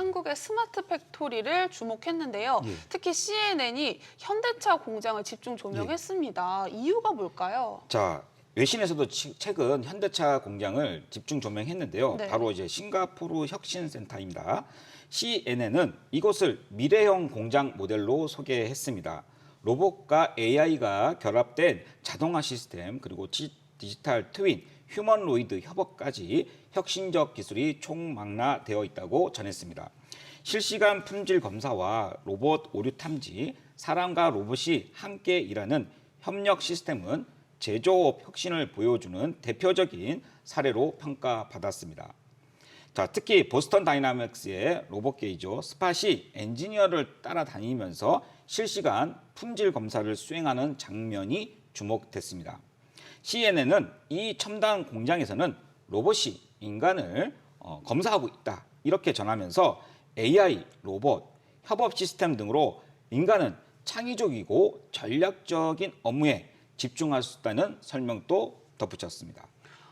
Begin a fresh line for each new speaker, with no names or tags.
한국의 스마트 팩토리를 주목했는데요.
예.
특히 CNN이 현대차 공장을 집중 조명했습니다. 이유가 뭘까요?
자, 외신에서도 치- 최근 현대차 공장을 집중 조명했는데요.
네.
바로 이제 싱가포르 혁신센터입니다. CNN은 이곳을 미래형 공장 모델로 소개했습니다. 로봇과 AI가 결합된 자동화 시스템 그리고 지, 디지털 트윈, 휴먼로이드 협업까지 혁신적 기술이 총망라되어 있다고 전했습니다. 실시간 품질 검사와 로봇 오류 탐지, 사람과 로봇이 함께 일하는 협력 시스템은 제조업 혁신을 보여주는 대표적인 사례로 평가받았습니다. 자, 특히 보스턴 다이나믹스의 로봇 게이저 스팟이 엔지니어를 따라다니면서 실시간 품질 검사를 수행하는 장면이 주목됐습니다. CNN은 이 첨단 공장에서는 로봇이 인간을 어, 검사하고 있다 이렇게 전하면서 AI, 로봇, 협업 시스템 등으로 인간은 창의적이고 전략적인 업무에 집중할 수 있다는 설명도 덧붙였습니다.